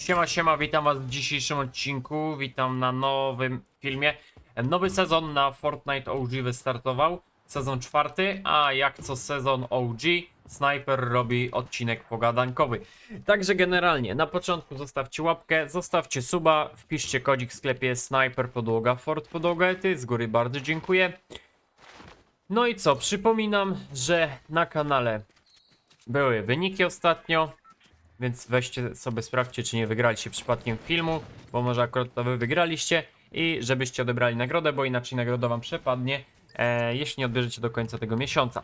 Siema, siema, witam was w dzisiejszym odcinku, witam na nowym filmie. Nowy sezon na Fortnite OG wystartował, sezon czwarty, a jak co sezon OG, Sniper robi odcinek pogadankowy. Także generalnie, na początku zostawcie łapkę, zostawcie suba, wpiszcie kodzik w sklepie Sniper Podłoga Fort Podłogety, z góry bardzo dziękuję. No i co, przypominam, że na kanale były wyniki ostatnio, więc weźcie sobie sprawdźcie, czy nie wygraliście przypadkiem filmu, bo może akurat to wy wygraliście i żebyście odebrali nagrodę, bo inaczej nagroda wam przepadnie, e, jeśli nie odbierzecie do końca tego miesiąca.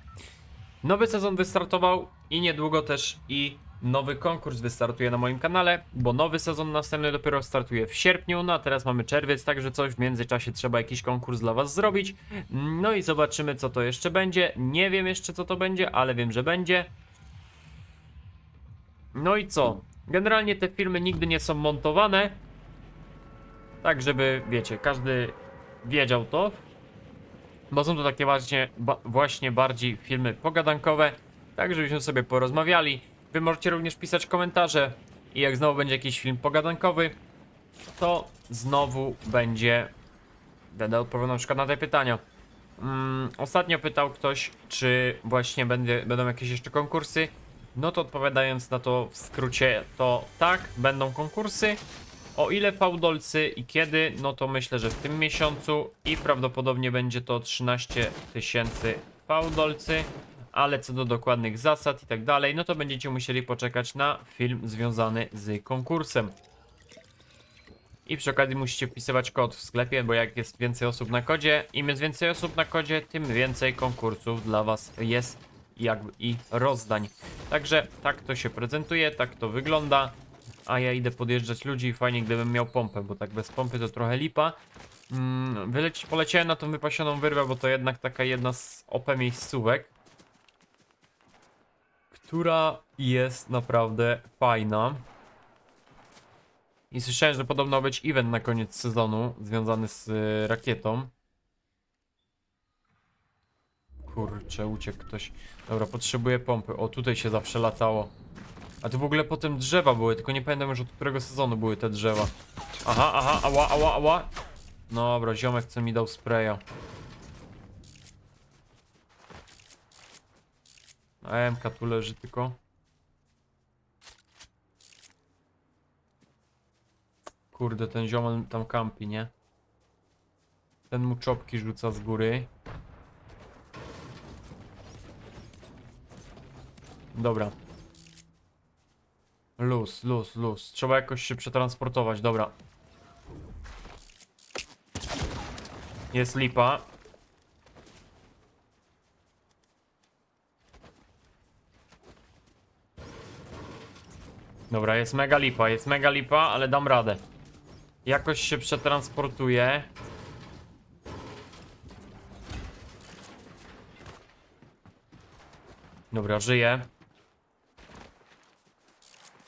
Nowy sezon wystartował i niedługo też i nowy konkurs wystartuje na moim kanale, bo nowy sezon następny dopiero startuje w sierpniu, no a teraz mamy czerwiec, także coś w międzyczasie trzeba jakiś konkurs dla was zrobić. No i zobaczymy co to jeszcze będzie. Nie wiem jeszcze co to będzie, ale wiem, że będzie. No i co? Generalnie te filmy nigdy nie są montowane. Tak, żeby, wiecie, każdy wiedział to. Bo są to takie właśnie, ba, właśnie bardziej filmy pogadankowe. Tak, żebyśmy sobie porozmawiali. Wy możecie również pisać komentarze. I jak znowu będzie jakiś film pogadankowy, to znowu będzie. Będę odpowiadał na przykład na te pytania. Mm, ostatnio pytał ktoś, czy właśnie będzie, będą jakieś jeszcze konkursy. No to odpowiadając na to w skrócie, to tak, będą konkursy. O ile fałdolcy i kiedy, no to myślę, że w tym miesiącu i prawdopodobnie będzie to 13 tysięcy fałdolcy. Ale co do dokładnych zasad i tak dalej, no to będziecie musieli poczekać na film związany z konkursem. I przy okazji musicie wpisywać kod w sklepie, bo jak jest więcej osób na kodzie, im jest więcej osób na kodzie, tym więcej konkursów dla was jest jakby i rozdań. Także tak to się prezentuje, tak to wygląda. A ja idę podjeżdżać ludzi i fajnie gdybym miał pompę, bo tak bez pompy to trochę lipa. Mm, wyleci, poleciałem na tą wypasioną wyrwę, bo to jednak taka jedna z OP miejscówek. Która jest naprawdę fajna. I słyszałem, że podobno być event na koniec sezonu związany z y, rakietą. Kurczę, uciekł ktoś. Dobra, potrzebuję pompy. O, tutaj się zawsze latało. A tu w ogóle potem drzewa były, tylko nie pamiętam już od którego sezonu były te drzewa. Aha, aha, ała, ała, ała. Dobra, ziomek co mi dał spraya. A MK tu leży tylko. Kurde, ten ziomal tam kampi, nie? Ten mu czopki rzuca z góry. Dobra. Luz, luz, luz. Trzeba jakoś się przetransportować, dobra. Jest lipa. Dobra, jest mega lipa, jest mega lipa, ale dam radę. Jakoś się przetransportuję. Dobra, żyję.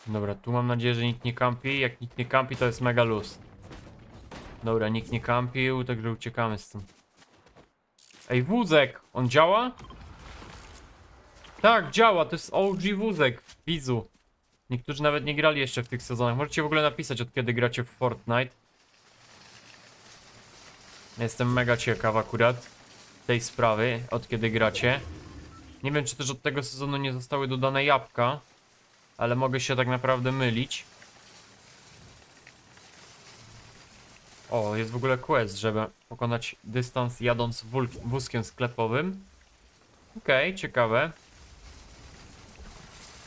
Dobra, tu mam nadzieję, że nikt nie kampi. Jak nikt nie kampi, to jest mega luz. Dobra, nikt nie kampił, także uciekamy stąd. Ej, wózek! On działa? Tak, działa, to jest OG wózek, widzu. Niektórzy nawet nie grali jeszcze w tych sezonach. Możecie w ogóle napisać, od kiedy gracie w Fortnite. Jestem mega ciekaw akurat tej sprawy, od kiedy gracie. Nie wiem, czy też od tego sezonu nie zostały dodane jabłka. Ale mogę się tak naprawdę mylić. O, jest w ogóle quest, żeby pokonać dystans jadąc wózkiem sklepowym. Okej, ciekawe.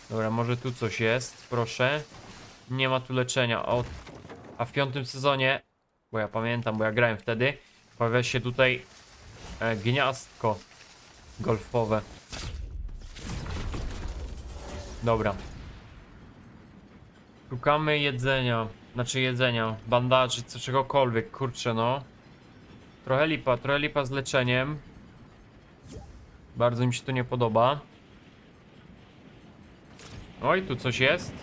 Dobra, może tu coś jest, proszę. Nie ma tu leczenia. O, a w piątym sezonie, bo ja pamiętam, bo ja grałem wtedy, pojawia się tutaj e, gniazdko golfowe. Dobra. Szukamy jedzenia. Znaczy jedzenia, bandaży, co czegokolwiek, kurczę no. Trochę lipa, trochę lipa z leczeniem. Bardzo mi się to nie podoba. Oj, tu coś jest.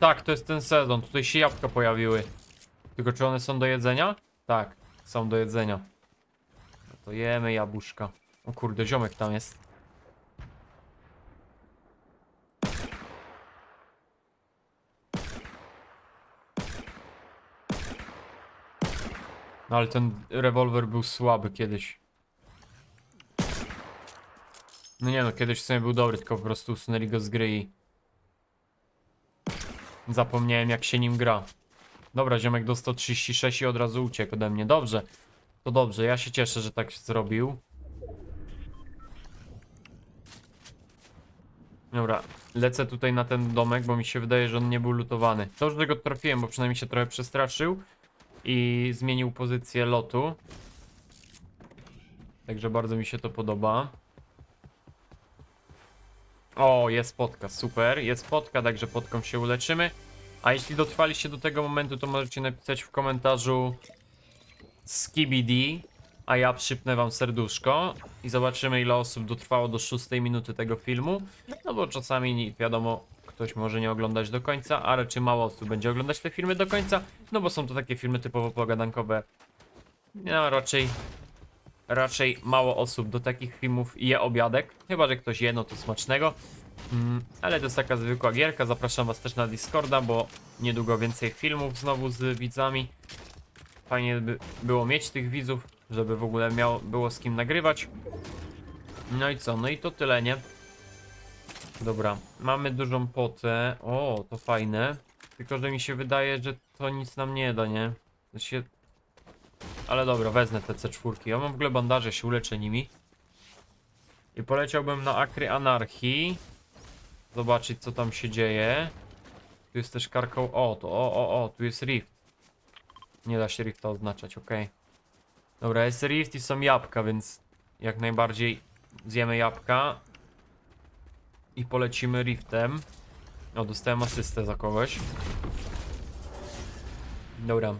Tak, to jest ten sezon. Tutaj się jabłka pojawiły. Tylko czy one są do jedzenia? Tak, są do jedzenia. No to jemy jabłuszka. O kurde, ziomek tam jest. No ale ten rewolwer był słaby kiedyś. No nie no, kiedyś w sumie był dobry, tylko po prostu usunęli go z gry i... Zapomniałem jak się nim gra. Dobra, ziomek dostał 36 i od razu uciekł ode mnie. Dobrze. To dobrze, ja się cieszę, że tak zrobił. Dobra, lecę tutaj na ten domek, bo mi się wydaje, że on nie był lutowany. To, że go trafiłem, bo przynajmniej się trochę przestraszył i zmienił pozycję lotu. Także bardzo mi się to podoba. O, jest potka, super. Jest potka, także potką się uleczymy. A jeśli dotrwaliście do tego momentu, to możecie napisać w komentarzu Skibidi, a ja przypnę wam serduszko i zobaczymy ile osób dotrwało do 6 minuty tego filmu. No bo czasami wiadomo, ktoś może nie oglądać do końca, a raczej mało osób będzie oglądać te filmy do końca, no bo są to takie filmy typowo pogadankowe. No raczej raczej mało osób do takich filmów je obiadek. Chyba, że ktoś je, no to smacznego. Mm, ale to jest taka zwykła gierka. Zapraszam Was też na Discorda, bo niedługo więcej filmów znowu z widzami. Fajnie by było mieć tych widzów, żeby w ogóle miało, było z kim nagrywać. No i co? No i to tyle, nie? Dobra, mamy dużą potę. O, to fajne. Tylko, że mi się wydaje, że to nic nam nie da, nie? To się ale dobra, wezmę te C4. Ja mam w ogóle bandaże, się uleczę nimi. I poleciałbym na Akry Anarchii. Zobaczyć co tam się dzieje. Tu jest też karką. O, to o, o, o, tu jest rift. Nie da się rifta oznaczać, ok. Dobra, jest rift i są jabłka, więc jak najbardziej zjemy jabłka. I polecimy riftem. O, dostałem asystę za kogoś. Dobra,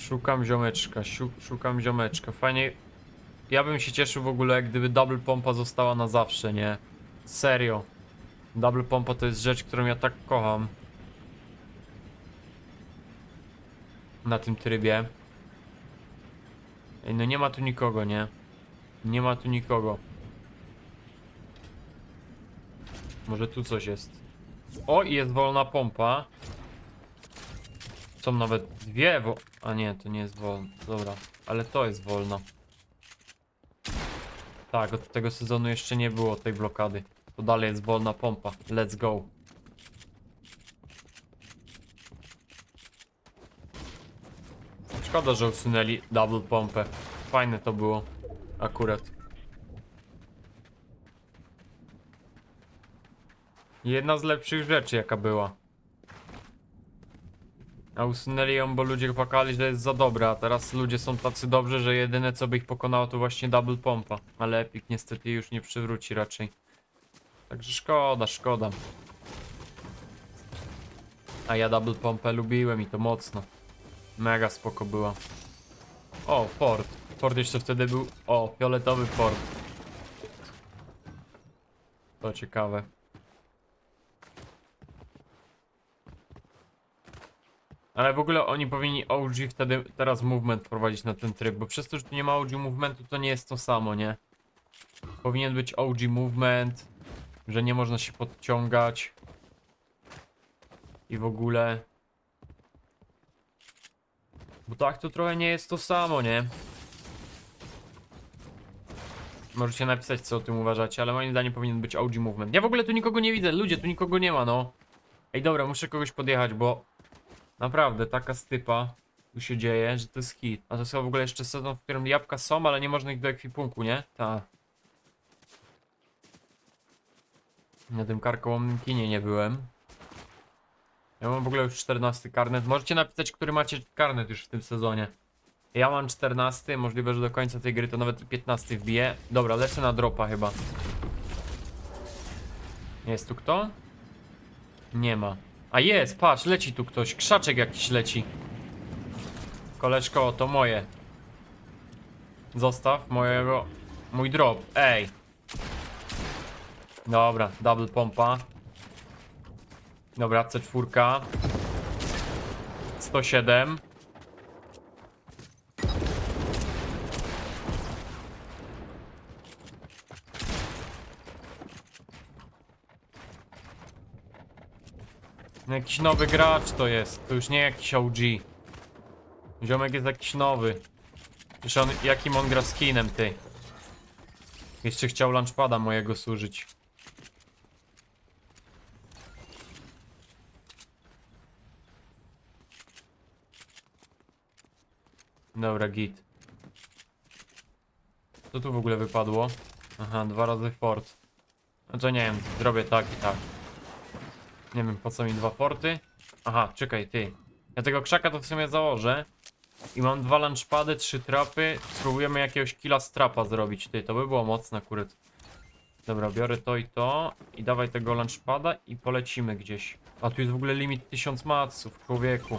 Szukam ziomeczka, szukam ziomeczka. Fajnie. Ja bym się cieszył w ogóle, gdyby double pompa została na zawsze, nie? Serio. Double pompa to jest rzecz, którą ja tak kocham. Na tym trybie. Ej, no nie ma tu nikogo, nie? Nie ma tu nikogo. Może tu coś jest. O, i jest wolna pompa. Są nawet dwie wo... A nie, to nie jest wolno. Dobra, ale to jest wolno. Tak, od tego sezonu jeszcze nie było tej blokady. To dalej jest wolna pompa. Let's go. Szkoda, że usunęli double pompę. Fajne to było. Akurat. Jedna z lepszych rzeczy jaka była. A usunęli ją, bo ludzie płakali, że jest za dobra, a teraz ludzie są tacy dobrzy, że jedyne co by ich pokonało to właśnie double pompa. Ale Epic niestety już nie przywróci raczej. Także szkoda, szkoda. A ja double pompę lubiłem i to mocno. Mega spoko była. O, Ford. Ford jeszcze wtedy był... O, fioletowy Ford. To ciekawe. Ale w ogóle oni powinni OG wtedy teraz movement wprowadzić na ten tryb, bo przez to, że tu nie ma OG movementu, to nie jest to samo, nie? Powinien być OG movement, że nie można się podciągać. I w ogóle. Bo tak to trochę nie jest to samo, nie? Możecie napisać co o tym uważacie, ale moim zdaniem powinien być OG movement. Ja w ogóle tu nikogo nie widzę, ludzie, tu nikogo nie ma, no. Ej, dobra, muszę kogoś podjechać, bo Naprawdę, taka stypa tu się dzieje, że to jest hit. A to chyba w ogóle jeszcze sezon, w którym jabłka są, ale nie można ich do ekwipunku, nie? Ta. Na tym karkołomnym kinie nie byłem. Ja mam w ogóle już 14 karnet. Możecie napisać, który macie karnet już w tym sezonie. Ja mam 14, możliwe, że do końca tej gry to nawet i 15 wbiję. Dobra, lecę na dropa chyba. Jest tu kto? Nie ma. A jest, patrz, leci tu ktoś. Krzaczek jakiś leci. Koleżko, to moje. Zostaw mojego... Mój drop. Ej. Dobra, double pompa. Dobra, C4. 107. Jakiś nowy gracz to jest, to już nie jakiś OG. Ziomek jest jakiś nowy. Przecież on, jakim on gra skinem, ty? Jeszcze chciał lunchpada mojego służyć. Dobra, git. Co tu w ogóle wypadło? Aha, dwa razy fort. No to nie wiem, zrobię tak i tak. Nie wiem, po co mi dwa forty. Aha, czekaj, ty. Ja tego krzaka to w sumie założę. I mam dwa lunchpady, trzy trapy. Spróbujemy jakiegoś killa strapa zrobić, ty. To by było mocne, kuryt. Dobra, biorę to i to. I dawaj tego lunchpada i polecimy gdzieś. A tu jest w ogóle limit 1000 maców, człowieku.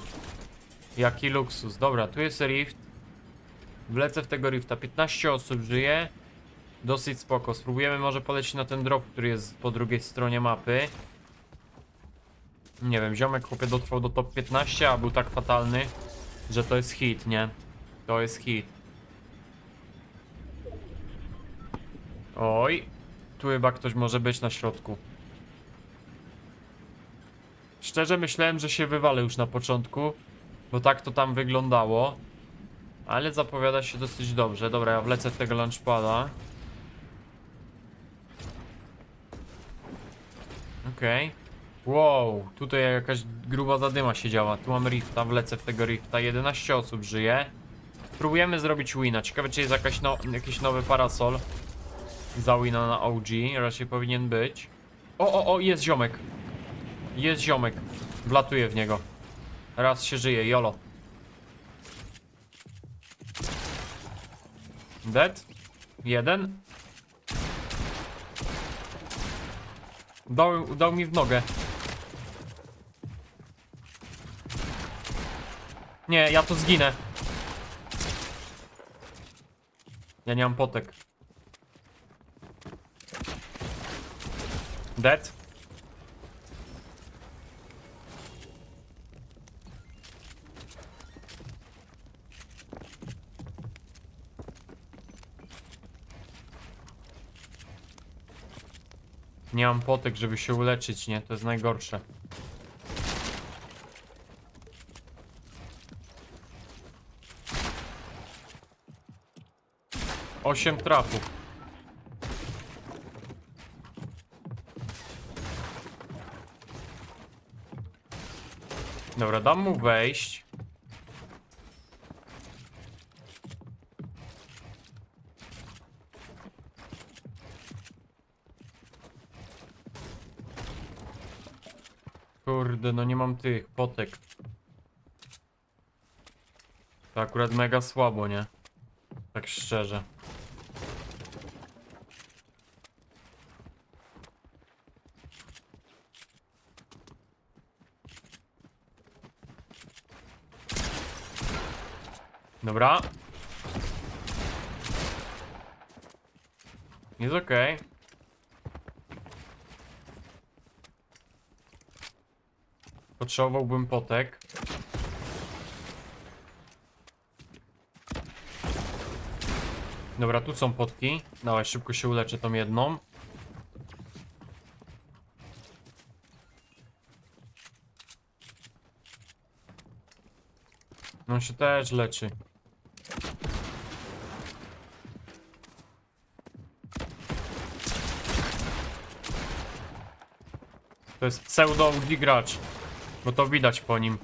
Jaki luksus. Dobra, tu jest rift. Wlecę w tego rifta. 15 osób żyje. Dosyć spoko. Spróbujemy może polecieć na ten drop, który jest po drugiej stronie mapy. Nie wiem, ziomek chłopie dotrwał do top 15, a był tak fatalny, że to jest hit, nie? To jest hit. Oj, tu chyba ktoś może być na środku. Szczerze myślałem, że się wywalę już na początku, bo tak to tam wyglądało. Ale zapowiada się dosyć dobrze. Dobra, ja wlecę w tego lunchpada. Okej. Wow, tutaj jakaś gruba zadyma się działa. Tu mam rifta, wlecę w tego rifta. 11 osób żyje. Spróbujemy zrobić wina. Ciekawe, czy jest jakaś no, jakiś nowy parasol za wina na OG. Raczej powinien być. O, o, o, jest ziomek. Jest ziomek. Wlatuję w niego. Raz się żyje, jolo. Dead. Jeden. Dał, dał mi w nogę. Nie, ja to zginę. Ja nie mam potek. Dead. Nie mam potek, żeby się uleczyć, nie? To jest najgorsze. Osiem trafów. Dobra, dam mu wejść. Kurde, no nie mam tych potek. To akurat mega słabo, nie? Tak szczerze. Dobra. Jest okej. Potrzebowałbym potek. Dobra, tu są potki. Dawaj, szybko się uleczę tą jedną. On się też leczy. To jest pseudo OG gracz. Bo to widać po nim.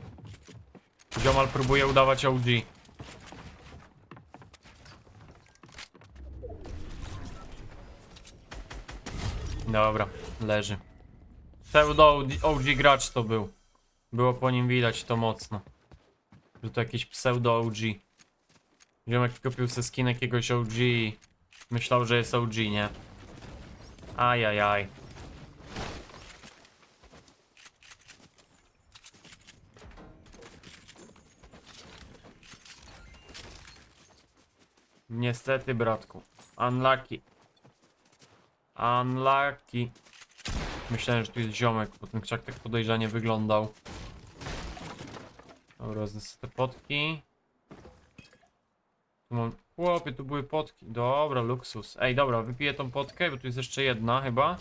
Ziomal próbuje udawać OG. Dobra, leży. Pseudo OG gracz to był. Było po nim widać to mocno. Że to jakiś pseudo OG. Ziomek kupił se skin jakiegoś OG i myślał, że jest OG, nie? Ajajaj. Niestety, bratku. Unlucky. Unlucky. Myślałem, że tu jest ziomek, bo ten krzak tak podejrzanie wyglądał. Dobra, zniosę te potki. Tu mam... Chłopie, tu były potki. Dobra, luksus. Ej, dobra, wypiję tą potkę, bo tu jest jeszcze jedna chyba.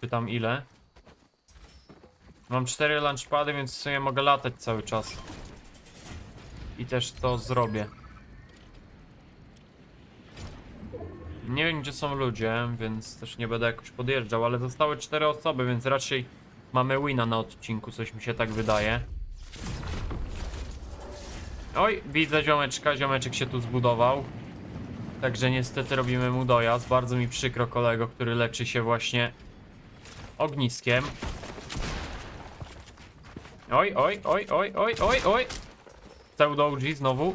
Pytam ile. Mam cztery lunchpady, więc w sumie mogę latać cały czas. i też to zrobię. Nie wiem gdzie są ludzie, więc też nie będę jakoś podjeżdżał, ale zostały cztery osoby, więc raczej mamy wina na odcinku, coś mi się tak wydaje. Oj, widzę ziomeczka, ziomeczek się tu zbudował. Także niestety robimy mu dojazd. Bardzo mi przykro kolego, który leczy się właśnie ogniskiem. Oj, oj, oj, oj, oj, oj, oj. Pseudo OG znowu.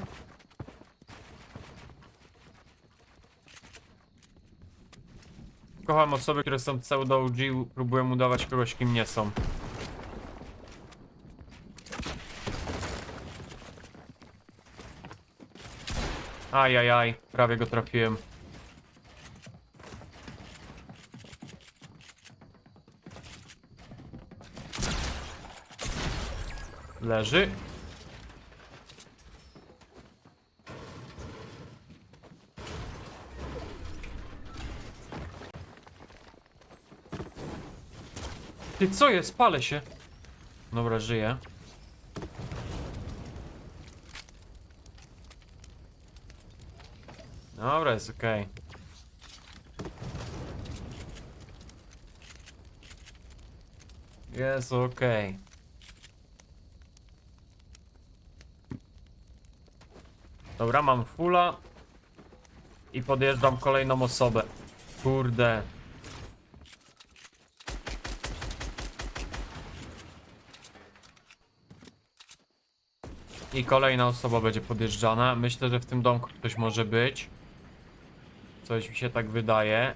Kocham osoby, które są pseudo OG, próbują udawać kogoś, kim nie są. Ajajaj, prawie go trafiłem. Leży. Ty co jest? Palę się. Dobra, żyję. Dobra, jest okej. Jest okej. Dobra, mam fulla. I podjeżdżam kolejną osobę. Kurde. I kolejna osoba będzie podjeżdżana. Myślę, że w tym domku ktoś może być. Coś mi się tak wydaje.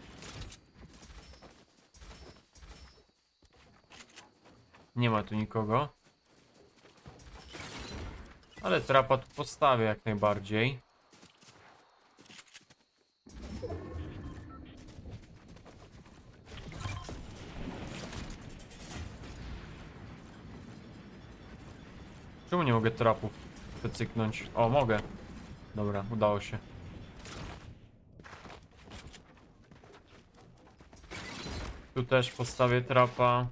Nie ma tu nikogo. Ale trapa tu postawię jak najbardziej. Czemu nie mogę trapów wycyknąć? O, mogę. Dobra, udało się. Tu też postawię trapa.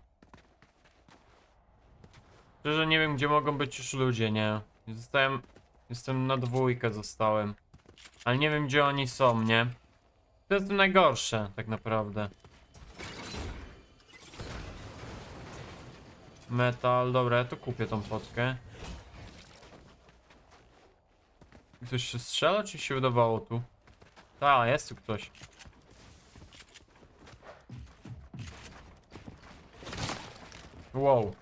Szczerze nie wiem, gdzie mogą być już ludzie, nie? Zostałem... Jestem na dwójkę zostałem. Ale nie wiem, gdzie oni są, nie? To jest najgorsze, tak naprawdę. Metal, dobra, ja to kupię tą potkę. Ktoś się strzela, czy się wydawało tu? Ta, jest tu ktoś. Wow.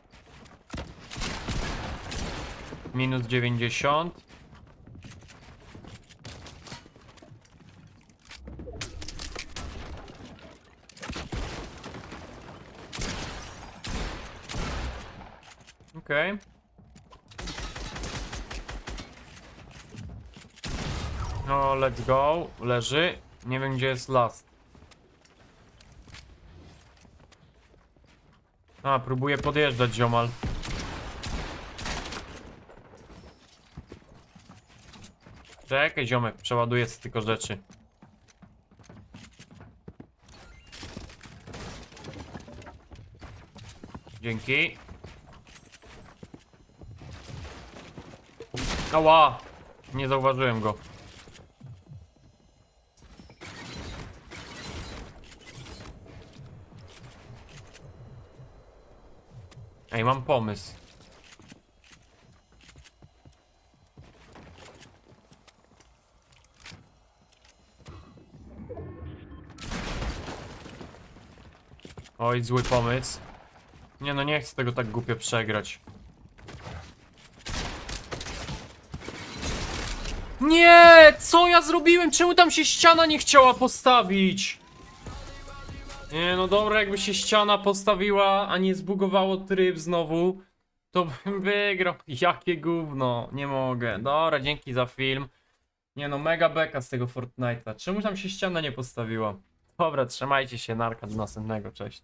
Minus 90. Okej. Let's go. Leży. Nie wiem, gdzie jest last. A, próbuję podjeżdżać ziomal. Czekaj, ziomek, przeładuję tylko rzeczy. Dzięki. Ała! Nie zauważyłem go. Ej, mam pomysł. Oj, zły pomysł. Nie no, nie chcę tego tak głupio przegrać. Nie! Co ja zrobiłem? Czemu tam się ściana nie chciała postawić? Nie no dobra, jakby się ściana postawiła, a nie zbugowało tryb znowu, to bym wygrał. Jakie gówno, nie mogę. Dobra, dzięki za film. Nie no, mega beka z tego Fortnite'a. Czemu tam się ściana nie postawiła? Dobra, trzymajcie się, narka do następnego, cześć.